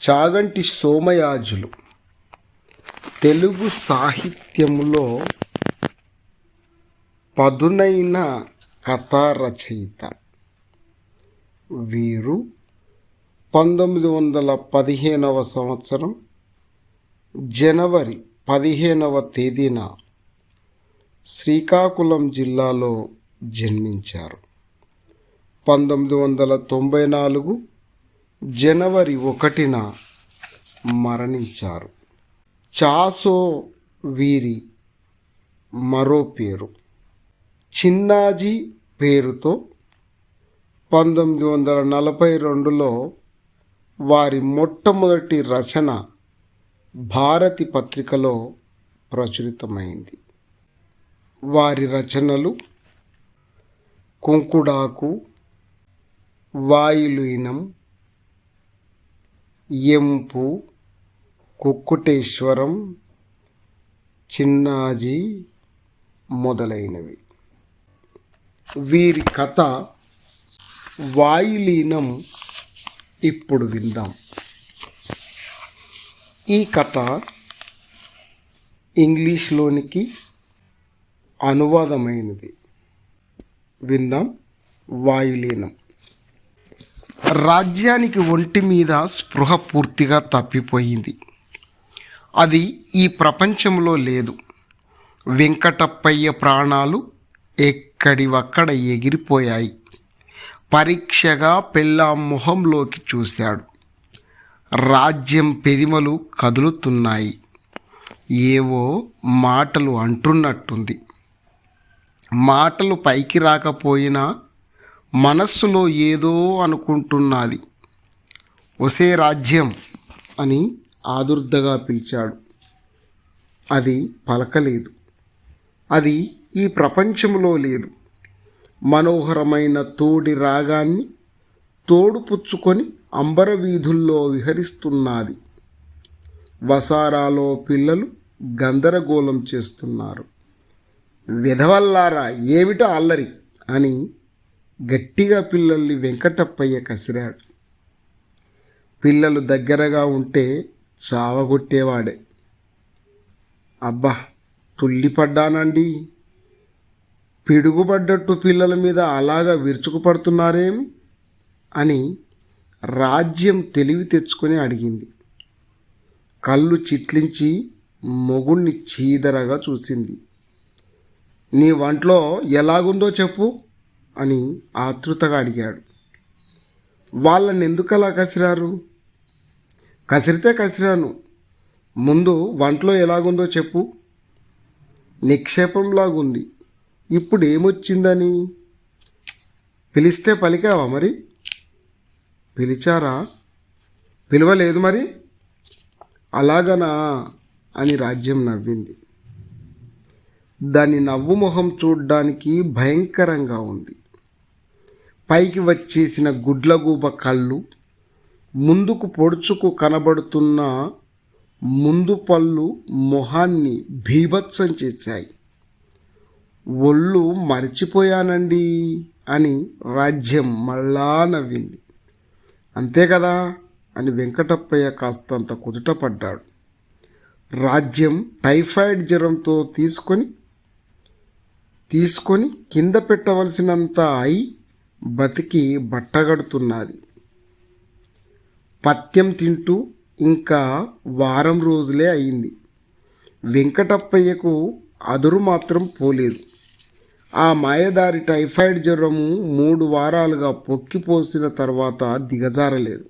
చాగంటి సోమయాజులు తెలుగు సాహిత్యములో పదునైన కథా రచయిత వీరు పంతొమ్మిది వందల పదిహేనవ సంవత్సరం జనవరి పదిహేనవ తేదీన శ్రీకాకుళం జిల్లాలో జన్మించారు. పంతొమ్మిది వందల తొంభై నాలుగు జనవరి ఒకటిన మరణించారు. చాసో వీరి మరో పేరు. చిన్నాజీ పేరుతో పంతొమ్మిది వందల నలభై రెండులో వారి మొట్టమొదటి రచన భారతి పత్రికలో ప్రచురితమైంది. వారి రచనలు కుంకుడాకు వాయులీనం ఎంపు కుక్కుటేశ్వరం చిన్నాజీ మొదలైనవి. వీరి కథ వాయులీనం ఇప్పుడు విందాం. ఈ కథ ఇంగ్లీష్లోనికి అనువాదమైనది. విందాం. వాయులీనం. రాజ్యానికి ఒంటి మీద స్పృహ పూర్తిగా తప్పిపోయింది. అది ఈ ప్రపంచంలో లేదు. వెంకటప్పయ్య ప్రాణాలు ఎక్కడివక్కడ ఎగిరిపోయాయి. పరీక్షగా పెళ్ళా మొహంలోకి చూశాడు. రాజ్యం పెదిమలు కదులుతున్నాయి. ఏవో మాటలు అంటున్నట్టుంది. మాటలు పైకి రాకపోయినా మనస్సులో ఏదో అనుకుంటున్నది. ఒసే రాజ్యం అని ఆదుర్దగా పిలిచాడు. అది పలకలేదు. అది ఈ ప్రపంచంలో లేదు. మనోహరమైన తోడి రాగాన్ని తోడుపుచ్చుకొని అంబర వీధుల్లో విహరిస్తున్నది. వసారాలో పిల్లలు గందరగోళం చేస్తున్నారు. విధవల్లారా ఏమిటో అల్లరి? అని గట్టిగా పిల్లల్ని వెంకటప్పయ్య కసిరాడు. పిల్లలు దగ్గరగా ఉంటే చావగొట్టేవాడే. అబ్బా తుల్లిపడ్డానండి. పిడుగుపడ్డట్టు పిల్లల మీద అలాగా విరుచుకుపడుతున్నారేం? అని రాజ్యం తెలివి తెచ్చుకొని అడిగింది. కళ్ళు చిట్లించి మొగుణ్ణి చీదరగా చూసింది. నీ వంట్లో ఎలాగుందో చెప్పు. అని ఆతృతగా అడిగాడు. వాళ్ళని ఎందుకు అలా కసిరారు? కసిరితే కసిరాను. ముందు వంటలో ఎలాగుందో చెప్పు. నిక్షేపంలాగుంది. ఇప్పుడు ఏమొచ్చిందని? పిలిస్తే పలికావా మరి? పిలిచారా? పిలవలేదు మరి? అలాగనా? అని రాజ్యం నవ్వింది. దాని నవ్వు మొహం చూడ్డానికి భయంకరంగా ఉంది. పైకి వచ్చేసిన గుడ్లగూబ కళ్ళు ముందుకు పొడుచుకు కనబడుతున్న ముందు పళ్ళు మొహాన్ని భీభత్సం చేశాయి. ఒళ్ళు మర్చిపోయానండి అని రాజ్యం మళ్ళా నవ్వింది. అంతే కదా అని వెంకటప్పయ్య కాస్తంత కుదుటపడ్డాడు. రాజ్యం టైఫాయిడ్ జ్వరంతో తీసుకొని తీసుకొని కింద పెట్టవలసినంత అయి బతికి బట్టగడుతున్నది. పత్యం తింటూ ఇంకా వారం రోజులే అయింది. వెంకటప్పయ్యకు అదురు మాత్రం పోలేదు. ఆ మాయదారి టైఫాయిడ్ జ్వరము మూడు వారాలుగా పొక్కిపోసిన తర్వాత దిగజారలేదు.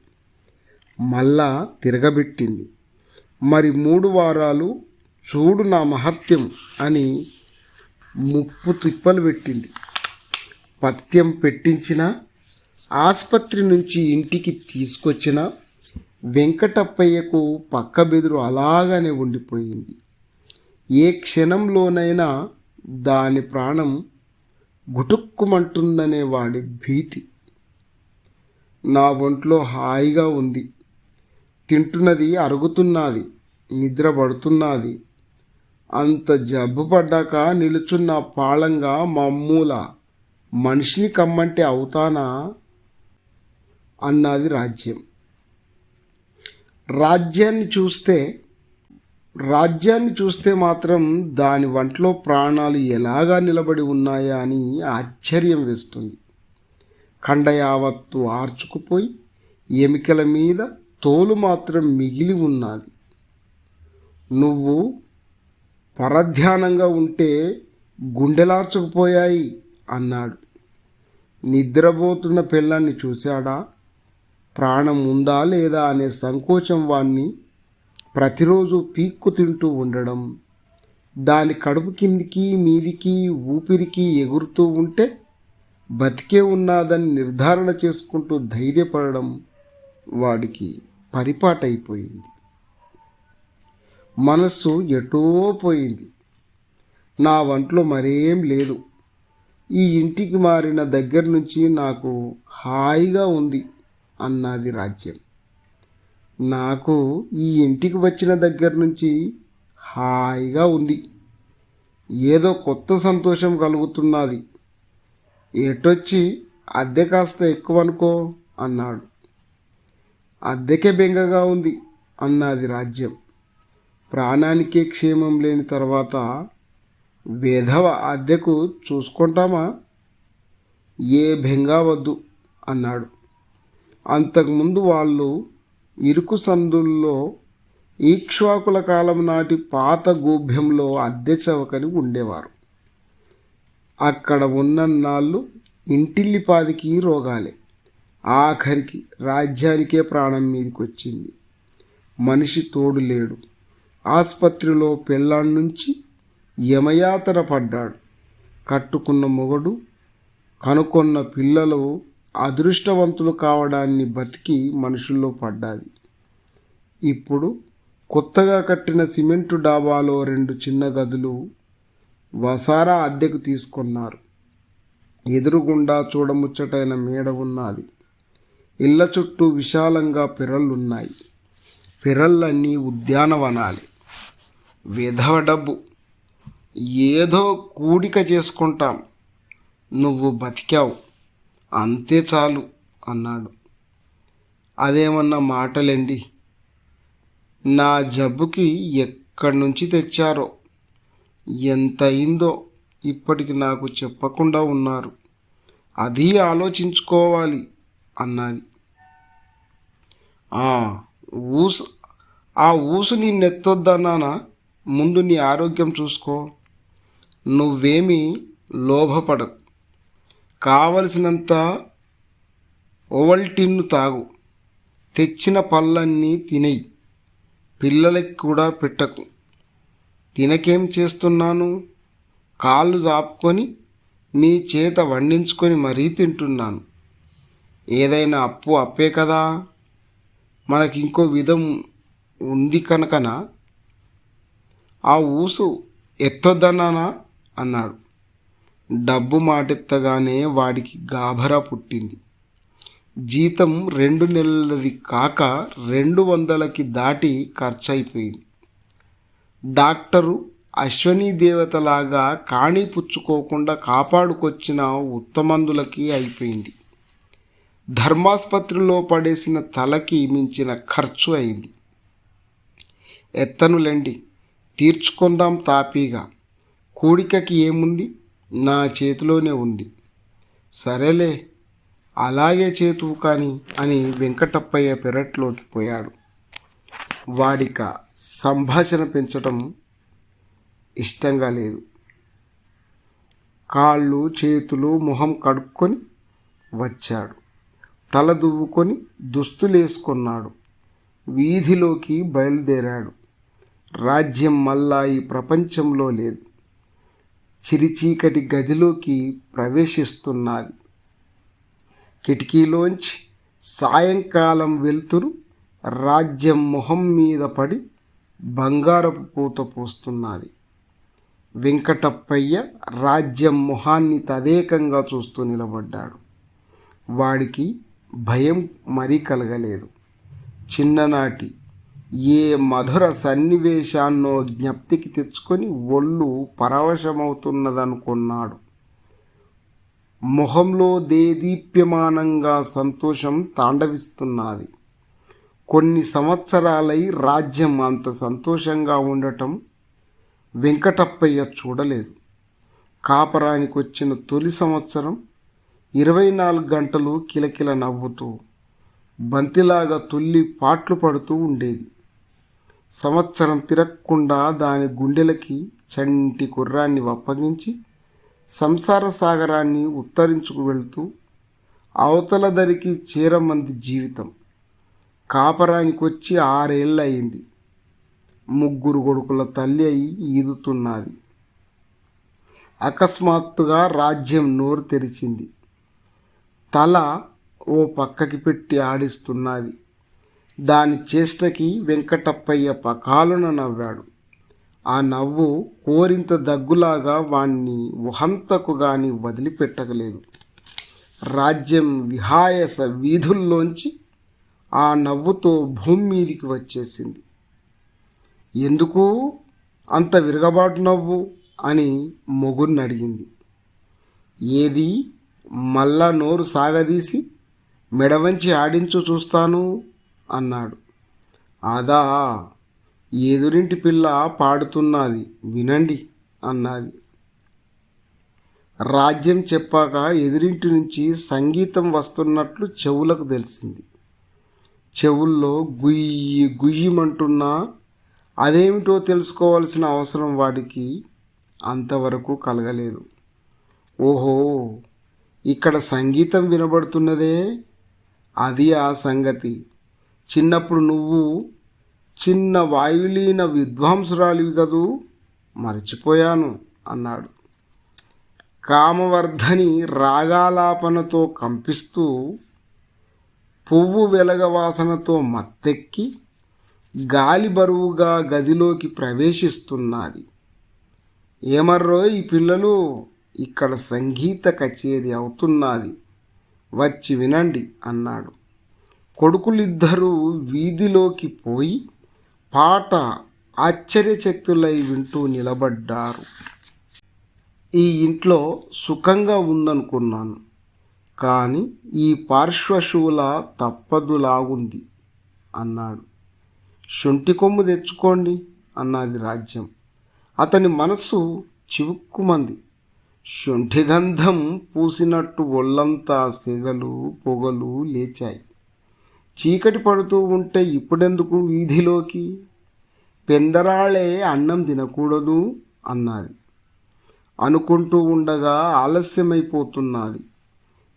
మళ్ళా తిరగబెట్టింది. మరి మూడు వారాలు చూడు నా మహత్యం అని ముప్పు తిప్పలు పెట్టింది. పత్యం పెట్టించిన ఆసుపత్రి నుంచి ఇంటికి తీసుకొచ్చిన వెంకటప్పయ్యకు పక్క బెదురు అలాగానే ఉండిపోయింది. ఏ క్షణంలోనైనా దాని ప్రాణం గుటుక్కుమంటుందనే వాడి భీతి. నా ఒంట్లో హాయిగా ఉంది. తింటున్నది అరుగుతున్నది నిద్ర పడుతున్నది. అంత జబ్బు పడ్డాక నిలుచున్న పాళంగా మమ్మూల మనిషిని కమ్మంటే అవుతానా అన్నది రాజ్యం. రాజ్యాన్ని చూస్తే రాజ్యాన్ని చూస్తే మాత్రం దాని వంటలో ప్రాణాలు ఎలాగా నిలబడి ఉన్నాయా అని ఆశ్చర్యం వేస్తుంది. కండ యావత్తు ఆర్చుకుపోయి ఎమికల మీద తోలు మాత్రం మిగిలి ఉన్నది. నువ్వు పరధ్యానంగా ఉంటే గుండెలార్చుకుపోయాయి. అన్నాడు. నిద్రపోతున్న పిల్లాన్ని చూశాడా? ప్రాణం ఉందా లేదా అనే సంకోచం వాణ్ణి ప్రతిరోజు పీక్కు తింటూ ఉండడం. దాని కడుపు కిందికి మీదికి ఊపిరికి ఎగురుతూ ఉంటే బతికే ఉన్నాదని నిర్ధారణ చేసుకుంటూ ధైర్యపడడం వాడికి పరిపాటైపోయింది. మనస్సు ఎటో పోయింది. నా వంట్లో మరేం లేదు. ఈ ఇంటికి మారిన దగ్గర నుంచి నాకు హాయిగా ఉంది అన్నది రాజ్యం. నాకు ఈ ఇంటికి వచ్చిన దగ్గర నుంచి హాయిగా ఉంది. ఏదో కొత్త సంతోషం కలుగుతున్నది. ఎటొచ్చి అద్దె కాస్త ఎక్కువ అనుకో అన్నాడు. అద్దెకే బెంగగా ఉంది అన్నది రాజ్యం. ప్రాణానికే క్షేమం లేని తర్వాత వేధవ అద్దెకు చూసుకుంటామా? ఏ బెంగా వద్దు అన్నాడు. అంతకుముందు వాళ్ళు ఇరుకు సందుల్లో ఈక్ష్వాకుల కాలం నాటి పాత గోభ్యంలో అద్దె చవకని ఉండేవారు. అక్కడ ఉన్నన్నాళ్ళు ఇంటిల్లిపాదికి రోగాలే. ఆఖరికి రాజ్యానికే ప్రాణం మీదకి వచ్చింది మనిషి తోడు లేడు. ఆసుపత్రిలో పెళ్ళాం నుంచి యమయాతన పడ్డాడు. కట్టుకున్న మొగడు కనుకొన్న పిల్లలు అదృష్టవంతులు కావడాన్ని బతికి మనుషుల్లో పడ్డాది. ఇప్పుడు కొత్తగా కట్టిన సిమెంటు డాబాలో రెండు చిన్న గదులు వసారా అద్దెకు తీసుకున్నారు. ఎదురుగుండా చూడముచ్చటైన మేడ ఉన్నది. ఇళ్ళ చుట్టూ విశాలంగా పిరళ్ళున్నాయి. పిరళ్ళన్నీ ఉద్యానవనాలి. విధవ డబ్బు. ఏదో కూడిక చేసుకుంటాం. నువ్వు బతికావు. అంతే చాలు అన్నాడు. అదేమన్నా మాటలండి? నా జబ్బుకి ఎక్కడి నుంచి తెచ్చారో? ఎంత అయిందో ఇప్పటికి నాకు చెప్పకుండా ఉన్నారు. అది ఆలోచించుకోవాలి అన్నది. ఊసు ఆ ఊసు నీ నెత్తొద్దన్నానా ముందు నీ ఆరోగ్యం చూసుకో. నువ్వేమీ లోభపడకు. కావలసినంత ఓవల్టిన్ను తాగు. తెచ్చిన పళ్ళన్నీ తినేయి. పిల్లలకి కూడా పెట్టకు. తినకేం చేస్తున్నాను? కాళ్ళు దాపుకొని నీ చేత వండించుకొని మరీ తింటున్నాను. ఏదైనా అప్పు అప్పే కదా? మనకి ఇంకో విధం ఉంది కనుకనా? ఆ ఊసు ఎత్తొద్దన్నానా? అన్నాడు. డబ్బు మాటెత్తగానే వాడికి గాభరా పుట్టింది. జీతం రెండు నెలలది కాక రెండు వందలకి దాటి ఖర్చయిపోయింది. డాక్టరు అశ్వనీ దేవతలాగా కాణి పుచ్చుకోకుండా కాపాడుకొచ్చిన ఉత్తమందులకి అయిపోయింది. ధర్మాసుపత్రిలో పడేసిన తలకి మించిన ఖర్చు అయింది. ఎత్తనులండి తీర్చుకుందాం తాపీగా. కోరికకి ఏముంది? నా చేతిలోనే ఉంది. సరేలే అలాగే చేతువు కానీ అని వెంకటప్పయ్య పెరట్లోకి పోయాడు. వాడిక సంభాషణ పెంచటం ఇష్టంగా లేదు. కాళ్ళు చేతులు మొహం కడుక్కొని వచ్చాడు. తల దువ్వుకొని దుస్తులేసుకున్నాడు. వీధిలోకి బయలుదేరాడు. రాజ్యం మళ్ళా ఈ ప్రపంచంలో లేదు. చిరిచీకటి గదిలోకి ప్రవేశిస్తున్నది కిటికీలోంచి సాయంకాలం వెలుతురు రాజ్యం మొహం మీద పడి బంగారపు పూత పోస్తున్నది. వెంకటప్పయ్య రాజ్యం మొహాన్ని తదేకంగా చూస్తూ నిలబడ్డాడు. వాడికి భయం మరీ కలగలేదు. చిన్ననాటి ఏ మధుర సన్నివేశాన్నో జ్ఞప్తికి తెచ్చుకొని ఒళ్ళు పరవశమవుతున్నదనుకున్నాడు. మొహంలో దేదీప్యమానంగా సంతోషం తాండవిస్తున్నది. కొన్ని సంవత్సరాలై రాజ్యం అంత సంతోషంగా ఉండటం వెంకటప్పయ్య చూడలేదు. కాపరానికి వచ్చిన తొలి సంవత్సరం ఇరవై నాలుగు గంటలు కిలకిల నవ్వుతూ బంతిలాగా తుల్లి పాట్లు పడుతూ ఉండేది. సంవత్సరం తిరగకుండా దాని గుండెలకి చంటి కుర్రాన్ని అప్పగించి సంసార సాగరాన్ని ఉత్తరించుకు వెళుతూ అవతల దరికి చీరమంది జీవితం. కాపరానికి వచ్చి ఆరేళ్ళు అయింది ముగ్గురు కొడుకుల తల్లి అయి ఈదుతున్నది. అకస్మాత్తుగా రాజ్యం నోరు తెరిచింది. తల ఓ పక్కకి పెట్టి ఆడిస్తున్నది. దాని చేష్టకి వెంకటప్పయ్య పకాలున నవ్వాడు. ఆ నవ్వు కోరింత దగ్గులాగా వాణ్ణి ఉహంతకు గాని వదిలిపెట్టగలేదు. రాజ్యం విహాయస వీధుల్లోంచి ఆ నవ్వుతో భూమి మీదికి వచ్చేసింది. ఎందుకు? అంత విరగబాటు నవ్వు అని మొగుడిని అడిగింది ఏది? మళ్ళా నోరు సాగదీసి మెడవంచి ఆడించు చూస్తాను. అన్నాడు. అదా ఎదురింటి పిల్ల పాడుతున్నది వినండి అన్నది. రాజ్యం చెప్పాక ఎదురింటి నుంచి సంగీతం వస్తున్నట్లు చెవులకు తెలిసింది. చెవుల్లో గుయ్యి గుయ్యమంటున్నా అదేమిటో తెలుసుకోవాల్సిన అవసరం వాడికి అంతవరకు కలగలేదు. ఓహో ఇక్కడ సంగీతం వినబడుతున్నదే? అది ఆ సంగతి. చిన్నప్పుడు నువ్వు చిన్న వాయులీన విద్వాంసురాలివి కదూ మర్చిపోయాను అన్నాడు. కామవర్ధని రాగాలాపనతో కంపిస్తూ పువ్వు వెలగవాసనతో మత్తెక్కి గాలి బరువుగా గదిలోకి ప్రవేశిస్తున్నది. ఏమర్రో ఈ పిల్లలు ఇక్కడ సంగీత కచేరీ అవుతున్నది. వచ్చి వినండి అన్నాడు. కొడుకులిద్దరూ వీధిలోకి పోయి పాట ఆశ్చర్యచక్తులై వింటూ నిలబడ్డారు. ఈ ఇంట్లో సుఖంగా ఉందనుకున్నాను కానీ ఈ పార్శ్వశూల తప్పదులాగుంది అన్నాడు. శొంఠి కొమ్ము తెచ్చుకోండి అన్నది రాజ్యం. అతని మనస్సు చివుక్కుమంది. శొంఠి గంధం పూసినట్టు ఒళ్ళంతా సెగలు పొగలు లేచాయి. చీకటి పడుతూ ఉంటే ఇప్పుడెందుకు వీధిలోకి? పెందరాళే అన్నం తినకూడదు అన్నది. అనుకుంటూ ఉండగా ఆలస్యమైపోతున్నది.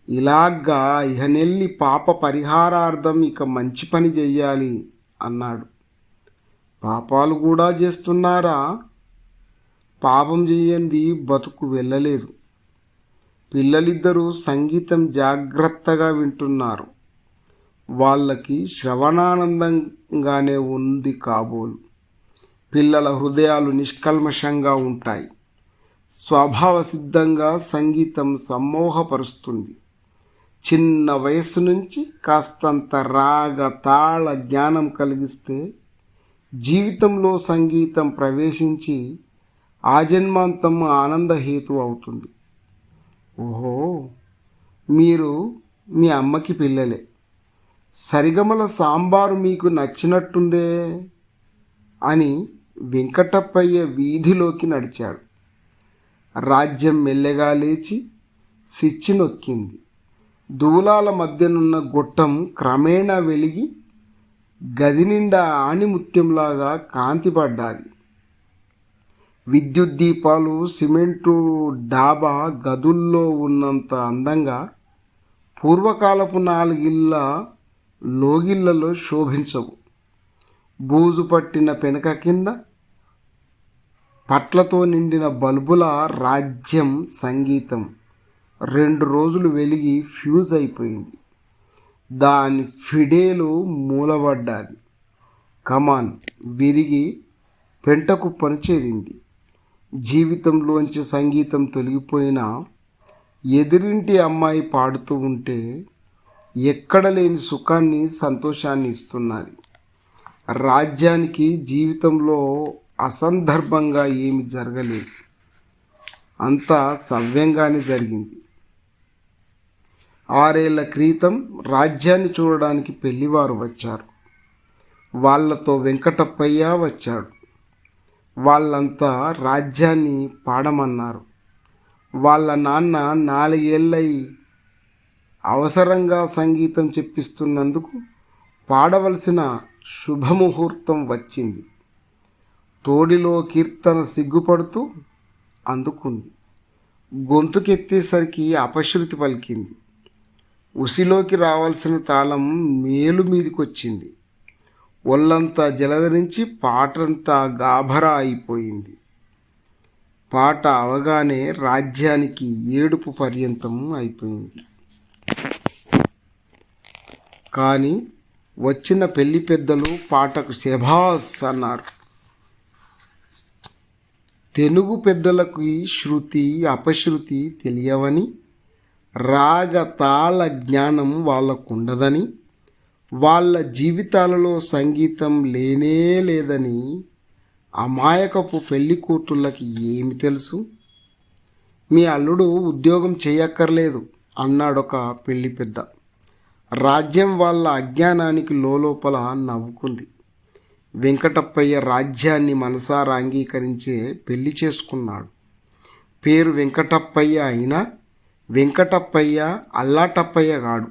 ఇలాగ్గా ఇహనెల్లి పాప పరిహారార్థం ఇక మంచి పని చెయ్యాలి అన్నాడు. పాపాలు కూడా చేస్తున్నారా పాపం చెయ్యంది బతుకు వెళ్ళలేదు. పిల్లలిద్దరూ సంగీతం జాగ్రత్తగా వింటున్నారు. వాళ్ళకి శ్రవణానందంగానే ఉంది కాబోలు. పిల్లల హృదయాలు నిష్కల్మషంగా ఉంటాయి. స్వభావ సిద్ధంగా సంగీతం సమ్మోహపరుస్తుంది. చిన్న వయస్సు నుంచి కాస్తంత రాగ తాళ జ్ఞానం కలిగిస్తే జీవితంలో సంగీతం ప్రవేశించి ఆజన్మాంతం ఆనందహేతు అవుతుంది. ఓహో మీరు మీ అమ్మకి పిల్లలే. సరిగమల సాంబారు మీకు నచ్చినట్టుందే అని వెంకటప్పయ్య వీధిలోకి నడిచాడు. రాజ్యం మెల్లగా లేచి స్విచ్ నొక్కింది. దూలాల మధ్యనున్న గొట్టం క్రమేణా వెలిగి గది నిండా ఆణిముత్యంలాగా కాంతిపడ్డాది. విద్యుత్ దీపాలు సిమెంటు డాబా గదుల్లో ఉన్నంత అందంగా పూర్వకాలపు నాలుగిళ్ళ లోగిళ్ళలో శోభించవు. బూజు పట్టిన పెనక కింద పట్లతో నిండిన బల్బుల రాజ్యం సంగీతం. రెండు రోజులు వెలిగి ఫ్యూజ్ అయిపోయింది. దాని ఫిడేలు మూలబడ్డాది కమాన్ విరిగి పెంటకు పనిచేరింది. జీవితంలోంచి సంగీతం తొలగిపోయిన ఎదిరింటి అమ్మాయి పాడుతూ ఉంటే ఎక్కడ లేని సుఖాన్ని సంతోషాన్ని ఇస్తున్నది రాజ్యానికి జీవితంలో అసందర్భంగా ఏమి జరగలేదు. అంతా సవ్యంగానే జరిగింది. ఆరేళ్ళ క్రితం రాజ్యాన్ని చూడడానికి పెళ్ళివారు వచ్చారు. వాళ్ళతో వెంకటప్పయ్య వచ్చాడు. వాళ్ళంతా రాజ్యాన్ని పాడమన్నారు. వాళ్ళ నాన్న నాలుగేళ్ళై అవసరంగా సంగీతం చెప్పిస్తున్నందుకు పాడవలసిన శుభముహూర్తం వచ్చింది. తోడిలో కీర్తన సిగ్గుపడుతూ అందుకుంది. గొంతుకెత్తేసరికి అపశృతి పలికింది. ఉసిలోకి రావాల్సిన తాళం మేలు మీదికొచ్చింది. ఒళ్ళంతా జలధరించి పాటంతా గాభరా అయిపోయింది. పాట అవగానే రాజ్యానికి ఏడుపు పర్యంతం అయిపోయింది. కానీ వచ్చిన పెళ్ళి పెద్దలు పాటకు శభాస్ అన్నారు. తెలుగు పెద్దలకు శృతి అపశృతి తెలియవని రాగ తాళ జ్ఞానం వాళ్ళకుండదని వాళ్ళ జీవితాలలో సంగీతం లేనే లేదని అమాయకపు పెళ్ళి కూతుళ్ళకి ఏమి తెలుసు? మీ అల్లుడు ఉద్యోగం చేయక్కర్లేదు అన్నాడొక పెళ్ళి పెద్ద. రాజ్యం వాళ్ళ అజ్ఞానానికి లోపల నవ్వుకుంది. వెంకటప్పయ్య రాజ్యాన్ని మనసారా అంగీకరించే పెళ్ళి చేసుకున్నాడు. పేరు వెంకటప్పయ్య అయినా వెంకటప్పయ్య అల్లాటప్పయ్య గాడు.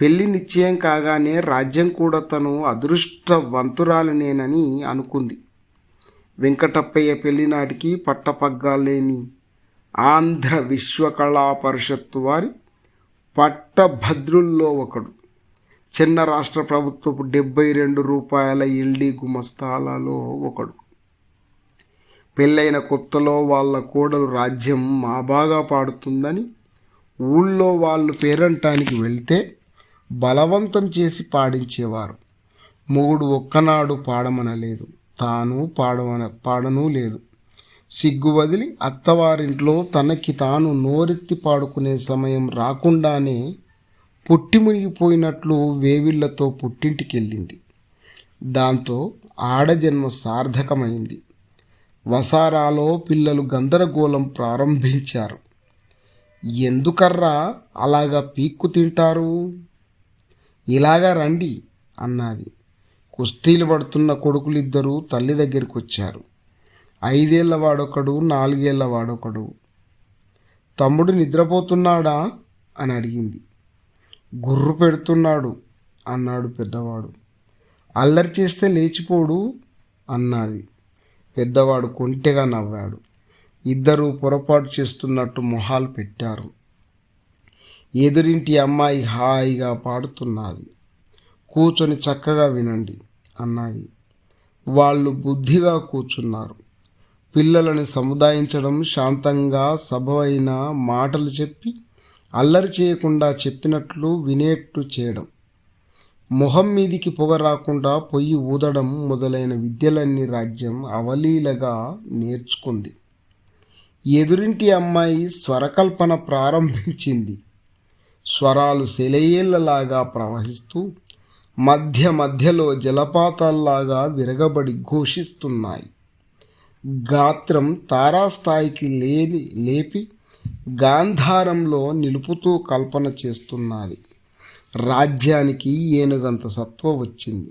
పెళ్ళి నిశ్చయం కాగానే రాజ్యం కూడా తను అదృష్టవంతురాలనేనని అనుకుంది. వెంకటప్పయ్య పెళ్ళినాటికి పట్టపగ్గాలేని ఆంధ్ర విశ్వకళా పరిషత్తు వారి పట్టభద్రుల్లో ఒకడు. చిన్న రాష్ట్ర ప్రభుత్వపు డెబ్బై రెండు రూపాయల ఎల్డి గుమస్తాలలో ఒకడు. పెళ్ళైన కొత్తలో వాళ్ళ కోడలు రాజ్యం మా బాగా పాడుతుందని ఊళ్ళో వాళ్ళు పేరంటానికి వెళ్తే బలవంతం చేసి పాడించేవారు. మొగుడు ఒక్కనాడు పాడమనలేదు. తాను పాడమన పాడనూ లేదు. సిగ్గు వదిలి అత్తవారింట్లో తనకి తాను నోరెత్తి పాడుకునే సమయం రాకుండానే పుట్టి మునిగిపోయినట్లు వేవిళ్ళతో పుట్టింటికెళ్ళింది. దాంతో ఆడజన్మ సార్థకమైంది. వసారాలో పిల్లలు గందరగోళం ప్రారంభించారు. ఎందుకర్రా అలాగా పీక్కు తింటారు? ఇలాగా రండి అన్నది. కుస్తీలు పడుతున్న కొడుకులిద్దరూ తల్లి దగ్గరికి వచ్చారు ఐదేళ్ళ వాడొకడు నాలుగేళ్ళ వాడొకడు. తమ్ముడు నిద్రపోతున్నాడా? అని అడిగింది. గుర్రు పెడుతున్నాడు అన్నాడు పెద్దవాడు. అల్లరి చేస్తే లేచిపోడు అన్నది. పెద్దవాడు కొంటెగా నవ్వాడు. ఇద్దరూ పొరపాటు చేస్తున్నట్టు మొహాలు పెట్టారు. ఎదురింటి అమ్మాయి హాయిగా పాడుతున్నది. కూర్చొని చక్కగా వినండి అన్నది వాళ్ళు బుద్ధిగా కూర్చున్నారు. పిల్లలను సముదాయించడం శాంతంగా సభవైన మాటలు చెప్పి అల్లరి చేయకుండా చెప్పినట్లు వినేట్టు చేయడం. మొహం మీదికి పొగ రాకుండా పొయ్యి ఊదడం మొదలైన విద్యలన్నీ రాజ్యం అవలీలగా నేర్చుకుంది. ఎదురింటి అమ్మాయి స్వరకల్పన ప్రారంభించింది. స్వరాలు సెలయేళ్ళలాగా ప్రవహిస్తూ మధ్య మధ్యలో జలపాతాల్లాగా విరగబడి ఘోషిస్తున్నాయి. గాత్రం తారాస్థాయికి లేని లేపి గాంధారంలో నిలుపుతూ కల్పన చేస్తున్నది. రాజ్యానికి ఏనుగంత సత్వ వచ్చింది.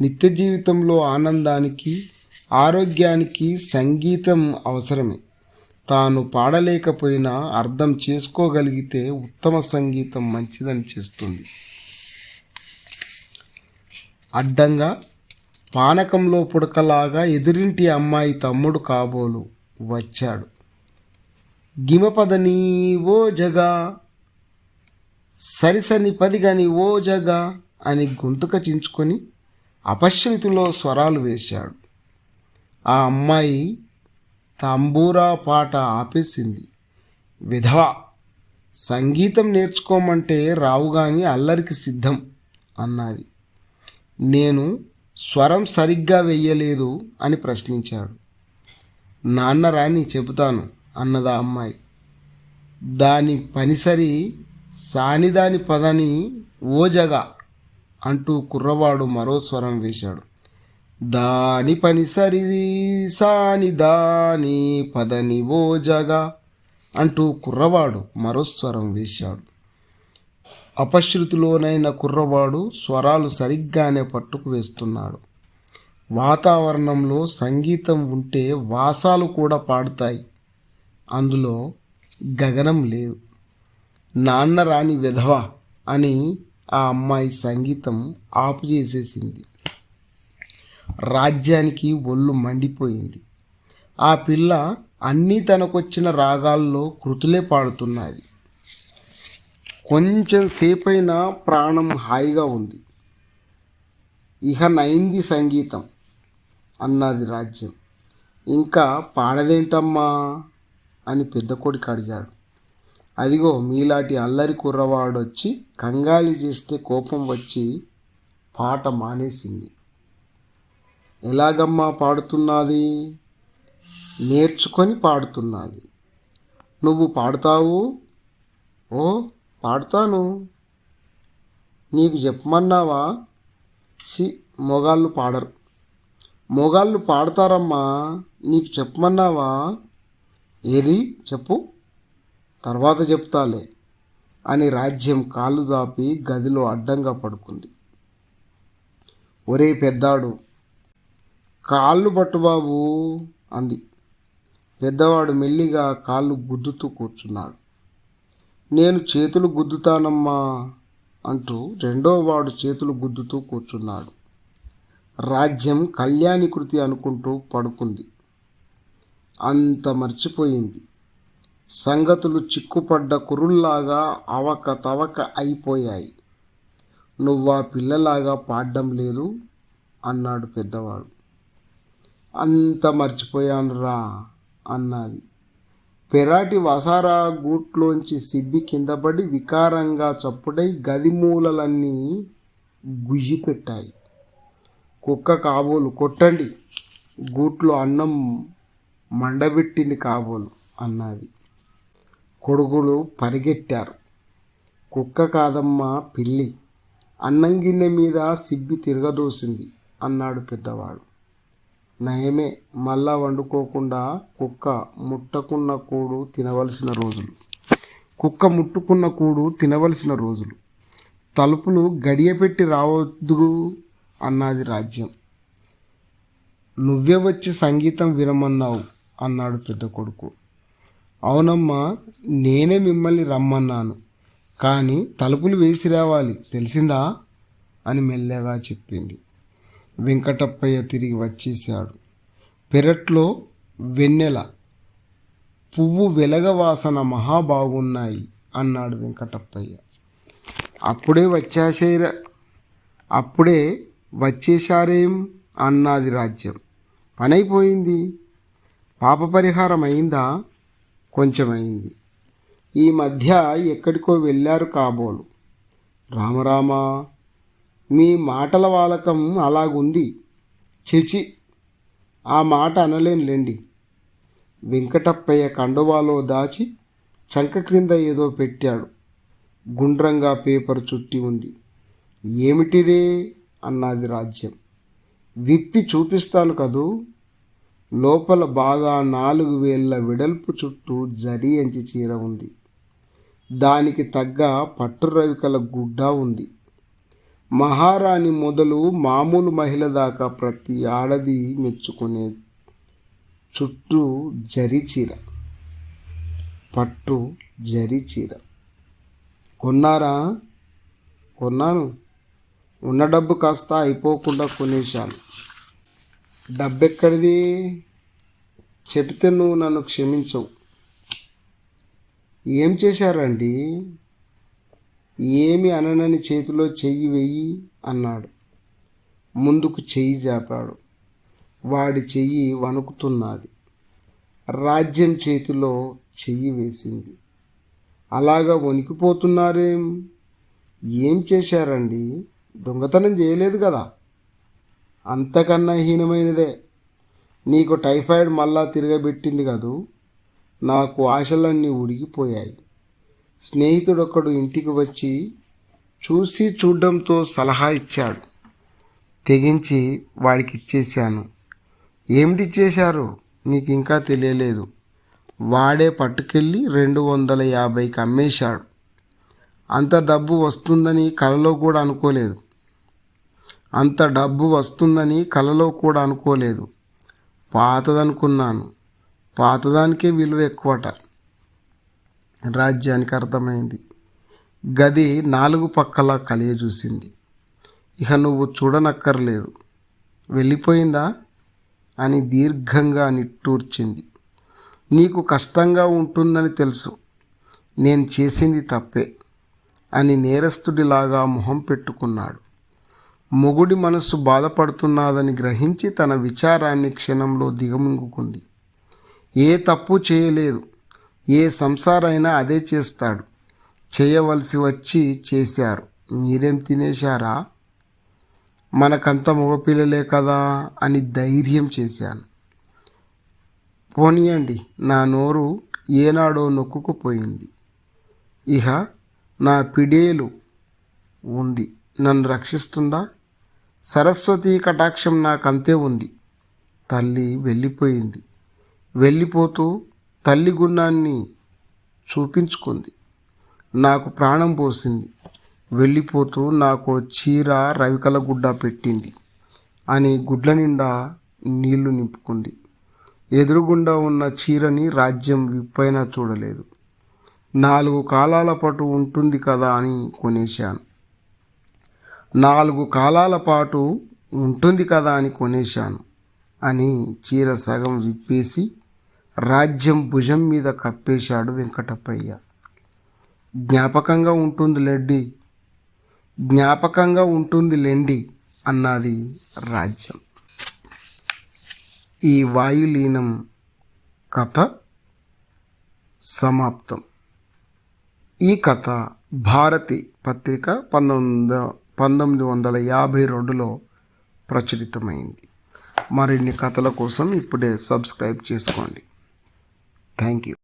నిత్య జీవితంలో ఆనందానికి ఆరోగ్యానికి సంగీతం అవసరమే. తాను పాడలేకపోయినా అర్థం చేసుకోగలిగితే ఉత్తమ సంగీతం మంచిదని చేస్తుంది. అడ్డంగా పానకంలో పుడకలాగా ఎదురింటి అమ్మాయి తమ్ముడు కాబోలు వచ్చాడు. గిమపదని ఓ జగా సరిసని పదిగని ఓ జగా అని గొంతుక చించుకొని అపశ్రుతిలో స్వరాలు వేశాడు. ఆ అమ్మాయి తంబూరా పాట ఆపేసింది. విధవ సంగీతం నేర్చుకోమంటే రావుగాని అల్లరికి సిద్ధం అన్నది నేను స్వరం సరిగ్గా వెయ్యలేదు అని ప్రశ్నించాడు. నాన్న రాని చెబుతాను అన్నదా అమ్మాయి. దాని పనిసరి సానిదాని పదని ఓజగా అంటూ కుర్రవాడు మరో స్వరం వేశాడు. దాని పనిసరి సాని దాని పదని ఓజగా అంటూ కుర్రవాడు మరో స్వరం వేశాడు. అపశృతిలోనైన కుర్రవాడు స్వరాలు సరిగ్గానే పట్టుకు వేస్తున్నాడు. వాతావరణంలో సంగీతం ఉంటే వాసాలు కూడా పాడుతాయి. అందులో గగనం లేదు. నాన్న రాని విధవ అని ఆ అమ్మాయి సంగీతం ఆపు చేసేసింది. రాజ్యానికి ఒళ్ళు మండిపోయింది. ఆ పిల్ల అన్నీ తనకొచ్చిన రాగాల్లో కృతులే పాడుతున్నది కొంచెం సేపైనా ప్రాణం హాయిగా ఉంది. ఇహ నైంది సంగీతం అన్నది రాజ్యం. ఇంకా పాడదేంటమ్మా అని పెద్ద కొడుకు అడిగాడు. అదిగో మీలాంటి అల్లరి కుర్రవాడొచ్చి కంగాలి చేస్తే కోపం వచ్చి పాట మానేసింది. ఎలాగమ్మా పాడుతున్నది? నేర్చుకొని పాడుతున్నది. నువ్వు పాడుతావు? ఓ పాడతాను. నీకు చెప్పమన్నావా? సి మొగాళ్ళు పాడరు. మొగాళ్ళు పాడతారమ్మా నీకు చెప్పమన్నావా? ఏది? చెప్పు. తర్వాత చెప్తాలే. అని రాజ్యం కాళ్ళు దాపి గదిలో అడ్డంగా పడుకుంది. ఒరే పెద్దాడు కాళ్ళు పట్టుబాబు అంది. పెద్దవాడు మెల్లిగా కాళ్ళు గుద్దుతూ కూర్చున్నాడు. నేను చేతులు గుద్దుతానమ్మా అంటూ రెండోవాడు చేతులు గుద్దుతూ కూర్చున్నాడు. రాజ్యం కళ్యాణి కృతి అనుకుంటూ పడుకుంది. అంత మర్చిపోయింది. సంగతులు చిక్కుపడ్డ కురుల్లాగా అవక తవక అయిపోయాయి. నువ్వా పిల్లలాగా పాడడం లేదు అన్నాడు పెద్దవాడు. అంత మర్చిపోయానురా అన్నది. పెరాటి వసారా గూట్లోంచి సిబ్బి కిందపడి వికారంగా చప్పుడై గది మూలలన్నీ గుయ్యిపెట్టాయి. కుక్క కాబోలు కొట్టండి గూట్లో అన్నం మండబెట్టింది కాబోలు అన్నది. కొడుకులు పరిగెట్టారు. కుక్క కాదమ్మా పిల్లి అన్నం గిన్నె మీద సిబ్బి తిరగదోసింది అన్నాడు పెద్దవాడు. నయమే మళ్ళా వండుకోకుండా కుక్క ముట్టకున్న కూడు తినవలసిన రోజులు. కుక్క ముట్టుకున్న కూడు తినవలసిన రోజులు. తలుపులు గడియపెట్టి రావద్దు అన్నది రాజ్యం. నువ్వే వచ్చి సంగీతం వినమన్నావు అన్నాడు పెద్ద కొడుకు. అవునమ్మా నేనే మిమ్మల్ని రమ్మన్నాను. కానీ తలుపులు వేసి రావాలి తెలిసిందా? అని మెల్లగా చెప్పింది. వెంకటప్పయ్య తిరిగి వచ్చేశాడు పెరట్లో వెన్నెల పువ్వు వెలగ వాసన మహా బాగున్నాయి అన్నాడు వెంకటప్పయ్య. అప్పుడే వచ్చేసేర అప్పుడే వచ్చేశారేం అన్నది రాజ్యం. పనైపోయింది పాప పరిహారం అయిందా? కొంచెం అయింది ఈ మధ్య ఎక్కడికో వెళ్ళారు కాబోలు. రామరామ మీ మాటల వాలకం అలాగుంది. చిచి ఆ మాట అనలేనులేండి వెంకటప్పయ్య కండువాలో దాచి చంక క్రింద ఏదో పెట్టాడు. గుండ్రంగా పేపర్ చుట్టి ఉంది. ఏమిటిదే? అన్నది రాజ్యం. విప్పి చూపిస్తాను కదూ? లోపల బాగా నాలుగు వేళ్ళ వెడల్పు చుట్టూ జరి అంచి చీర ఉంది. దానికి తగ్గ పట్టు రవికల గుడ్డ ఉంది. మహారాణి మొదలు మామూలు మహిళ దాకా ప్రతి ఆడది మెచ్చుకునే చుట్టూ జరి చీర పట్టు జరి చీర కొన్నారా? కొన్నాను. ఉన్న డబ్బు కాస్త అయిపోకుండా కొనేశాను. డబ్బెక్కడిది? చెబితే నువ్వు నన్ను క్షమించవు. ఏం చేశారండి? ఏమి అననని చేతిలో చెయ్యి వెయ్యి అన్నాడు. ముందుకు చెయ్యి జాపాడు. వాడి చెయ్యి వణుకుతున్నది. రాజ్యం చేతిలో చెయ్యి వేసింది. అలాగా వణికిపోతున్నారేం? ఏం చేశారండి? దొంగతనం చేయలేదు కదా? అంతకన్నా హీనమైనదే. నీకు టైఫాయిడ్ మళ్ళా తిరగబెట్టింది కదూ? నాకు ఆశలన్నీ ఉడిగిపోయాయి. స్నేహితుడొకడు ఇంటికి వచ్చి చూసి చూడడంతో సలహా ఇచ్చాడు. తెగించి వాడికి ఇచ్చేశాను ఏమిటి ఇచ్చేశారు నీకు ఇంకా తెలియలేదు. వాడే పట్టుకెళ్ళి రెండు వందల యాభైకి అమ్మేశాడు. అంత డబ్బు వస్తుందని కలలో కూడా అనుకోలేదు. అంత డబ్బు వస్తుందని కలలో కూడా అనుకోలేదు. పాతదనుకున్నాను. పాతదానికే విలువ ఎక్కువట. రాజ్యానికి అర్థమైంది. గది నాలుగు పక్కల కలియ చూసింది. ఇక నువ్వు చూడనక్కర్లేదు. వెళ్ళిపోయిందా? అని దీర్ఘంగా నిట్టూర్చింది. నీకు కష్టంగా ఉంటుందని తెలుసు. నేను చేసింది తప్పే అని నేరస్తుడిలాగా మొహం పెట్టుకున్నాడు. మొగుడి మనస్సు బాధపడుతున్నదని గ్రహించి తన విచారాన్ని క్షణంలో దిగమింగుకుంది. ఏ తప్పు చేయలేదు. ఏ సంసారైనా అదే చేస్తాడు. చేయవలసి వచ్చి చేశారు. మీరేం తినేశారా? మనకంత మగపిల్లలే కదా అని ధైర్యం చేశాను. పోనీయండి నా నోరు ఏనాడో నొక్కుకుపోయింది. ఇహ నా పిడేలు ఉంది. నన్ను రక్షిస్తుందా? సరస్వతి కటాక్షం నాకంతే ఉంది. తల్లి వెళ్ళిపోయింది. వెళ్ళిపోతూ తల్లి గుణాన్ని చూపించుకుంది. నాకు ప్రాణం పోసింది. వెళ్ళిపోతూ నాకు చీర రవికల గుడ్డ పెట్టింది అని గుడ్ల నిండా నీళ్ళు నింపుకుంది. ఎదురుగుండా ఉన్న చీరని రాజ్యం విప్పైనా చూడలేదు. నాలుగు కాలాల పాటు ఉంటుంది కదా అని కొనేశాను. నాలుగు కాలాల పాటు ఉంటుంది కదా అని కొనేశాను అని చీర సగం విప్పేసి రాజ్యం భుజం మీద కప్పేశాడు వెంకటప్పయ్య. జ్ఞాపకంగా ఉంటుంది లెడ్డి. జ్ఞాపకంగా ఉంటుంది లెండి అన్నది రాజ్యం. ఈ వాయులీనం కథ సమాప్తం. ఈ కథ భారతి పత్రిక పంతొమ్మిది పంతొమ్మిది వందల యాభై రెండులో ప్రచురితమైంది. మరిన్ని కథల కోసం ఇప్పుడే సబ్స్క్రైబ్ చేసుకోండి. Thank you.